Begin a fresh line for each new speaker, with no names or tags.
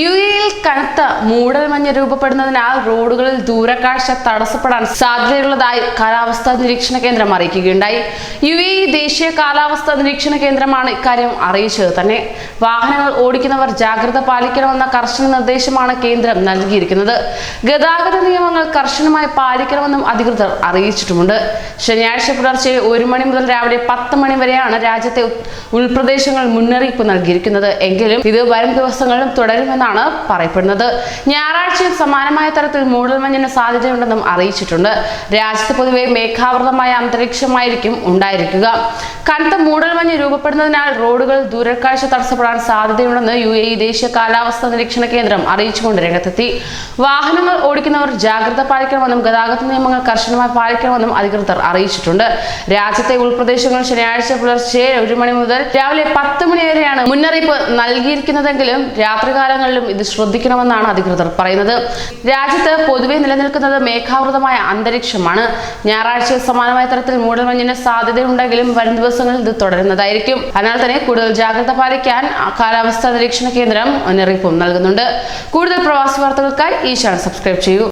U എയിൽ കനത്ത മൂടൽമഞ്ഞ് രൂപപ്പെടുന്നതിനാൽ റോഡുകളിൽ ദൂരക്കാഴ്ച തടസ്സപ്പെടാൻ സാധ്യതയുള്ളതായി കാലാവസ്ഥാ നിരീക്ഷണ കേന്ദ്രം അറിയിക്കുകയുണ്ടായി. യു എ ദേശീയ കാലാവസ്ഥാ നിരീക്ഷണ കേന്ദ്രമാണ് ഇക്കാര്യം അറിയിച്ചത് തന്നെ. വാഹനങ്ങൾ ഓടിക്കുന്നവർ ജാഗ്രത പാലിക്കണമെന്ന കർശന നിർദ്ദേശമാണ് കേന്ദ്രം നൽകിയിരിക്കുന്നത്. ഗതാഗത നിയമങ്ങൾ കർശനമായി പാലിക്കണമെന്നും അധികൃതർ അറിയിച്ചിട്ടുമുണ്ട്. ശനിയാഴ്ച പുലർച്ചെ ഒരു മണി മുതൽ രാവിലെ പത്ത് മണി വരെയാണ് രാജ്യത്തെ ഉൾപ്രദേശങ്ങൾ മുന്നറിയിപ്പ് നൽകിയിരിക്കുന്നത്. എങ്കിലും ഇത് വരും ദിവസങ്ങളിലും തുടരുമെന്നാണ് പറയപ്പെടുന്നത്. ഞായറാഴ്ചയും സമാനമായ തരത്തിൽ മൂടൽമഞ്ഞിന് സാധ്യതയുണ്ടെന്നും അറിയിച്ചിട്ടുണ്ട്. രാജ്യത്ത് പൊതുവെ മേഘാവൃതമായ അന്തരീക്ഷമായിരിക്കും ഉണ്ടായിരിക്കുക. കനത്ത മൂടൽമഞ്ഞ് രൂപപ്പെടുന്നതിനാൽ റോഡുകൾ ദൂരക്കാഴ്ച തടസ്സപ്പെടാൻ സാധ്യതയുണ്ടെന്ന് യു എ ദേശീയ കാലാവസ്ഥാ നിരീക്ഷണ കേന്ദ്രം അറിയിച്ചുകൊണ്ട് രംഗത്തെത്തി. വാഹനങ്ങൾ ഓടിക്കുന്നവർ ജാഗ്രത പാലിക്കണമെന്നും ഗതാഗത നിയമങ്ങൾ കർശനമായി പാലിക്കണമെന്നും അധികൃതർ അറിയിച്ചിട്ടുണ്ട്. രാജ്യത്തെ ഉൾപ്രദേശങ്ങൾ ശനിയാഴ്ച പുലർച്ചെ ഒരു മണി മുതൽ രാവിലെ പത്ത് മണി വരെയാണ് മുന്നറിയിപ്പ് നൽകിയിരിക്കുന്നതെങ്കിലും രാത്രികാലങ്ങളിലും ഇത് ശ്രദ്ധിക്കണമെന്നാണ് അധികൃതർ പറയുന്നത്. രാജ്യത്ത് പൊതുവെ നിലനിൽക്കുന്നത് മേഘാവൃതമായ അന്തരീക്ഷമാണ്. ഞായറാഴ്ച സമാനമായ തരത്തിൽ മൂടൽമഞ്ഞിന് സാധ്യതയുണ്ടെങ്കിലും വരും ദിവസങ്ങളിൽ ഇത് തുടരുന്നതായിരിക്കും. അതിനാൽ തന്നെ കൂടുതൽ ജാഗ്രത പാലിക്കാൻ കാലാവസ്ഥാ നിരീക്ഷണ കേന്ദ്രം മുന്നറിയിപ്പും നൽകുന്നുണ്ട്. കൂടുതൽ പ്രവാസി വാർത്തകൾക്കായി ഈ ചാനൽ സബ്സ്ക്രൈബ് ചെയ്യൂ.